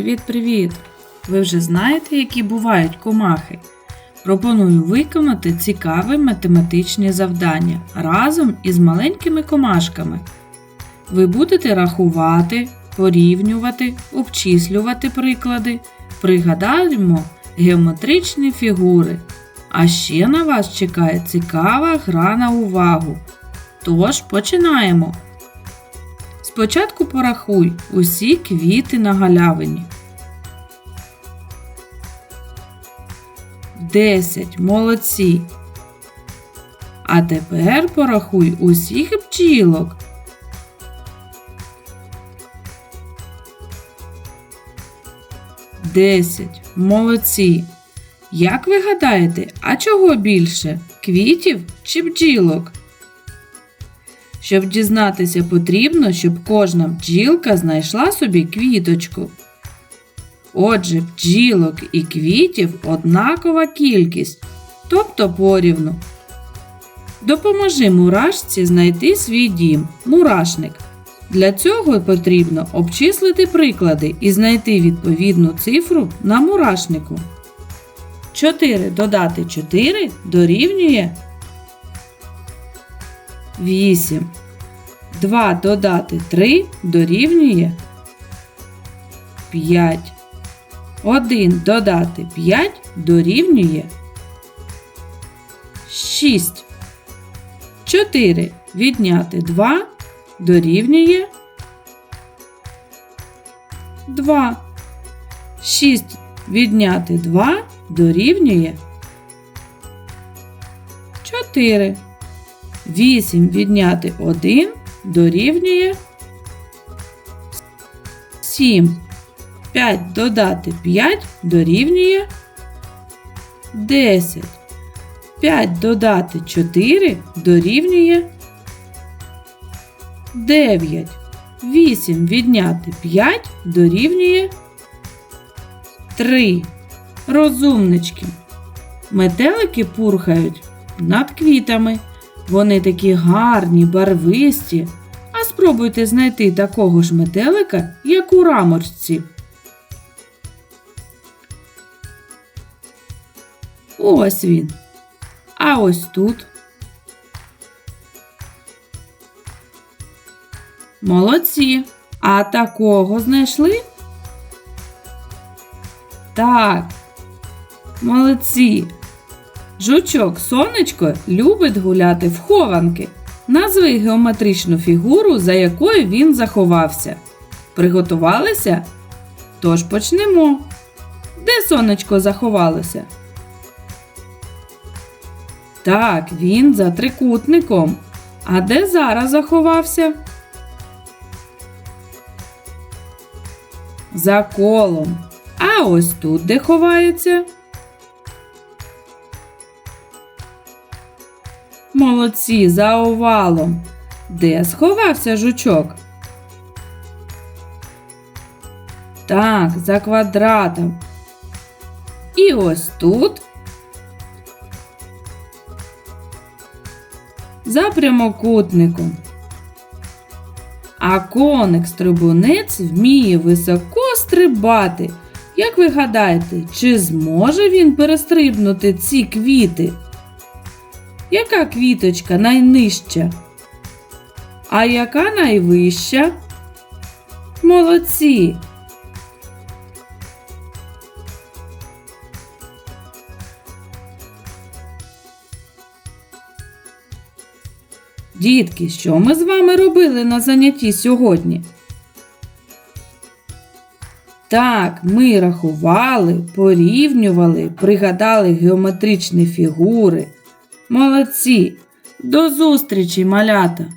Привіт-привіт! Ви вже знаєте, які бувають комахи? Пропоную виконати цікаві математичні завдання разом із маленькими комашками. Ви будете рахувати, порівнювати, обчислювати приклади, пригадаємо геометричні фігури. А ще на вас чекає цікава гра на увагу. Тож починаємо. Спочатку порахуй усі квіти на галявині. Десять. Молодці. А тепер порахуй усіх бджілок. Десять. Молодці. Як ви гадаєте, а чого більше? Квітів чи бджілок? Щоб дізнатися, потрібно, щоб кожна бджілка знайшла собі квіточку. Отже, бджілок і квітів однакова кількість, тобто порівну. Допоможи мурашці знайти свій дім, мурашник. Для цього потрібно обчислити приклади і знайти відповідну цифру на мурашнику. 4 додати 4 дорівнює 8. 2 додати 3 дорівнює 5. 1 додати 5 дорівнює 6. 4 відняти 2 дорівнює 2. 6 відняти 2 дорівнює 4. 8 відняти 1 дорівнює 7. 5 додати 5 дорівнює 10. 5 додати 4 дорівнює 9. 8 відняти 5 дорівнює 3. Розумнички. Метелики пурхають над квітами. Вони такі гарні, барвисті. А спробуйте знайти такого ж метелика, як у рамочці. Ось він. А ось тут. Молодці. А такого знайшли? Так. Молодці. Жучок сонечко любить гуляти в хованки. Назви геометричну фігуру, за якою він заховався. Приготувалися? Тож почнемо. Де сонечко заховалося? Так, він за трикутником. А де зараз заховався? За колом. А ось тут де ховається? Молодці за овалом. Де сховався жучок? Так, за квадратом. І ось тут. За прямокутником. А коник стрибунець вміє високо стрибати. Як ви гадаєте, чи зможе він перестрибнути ці квіти? Яка квіточка найнижча? А яка найвища? Молодці. Дітки, що ми з вами робили на занятті сьогодні? Так, ми рахували, порівнювали, пригадали геометричні фігури. Молодці! До зустрічі, малята!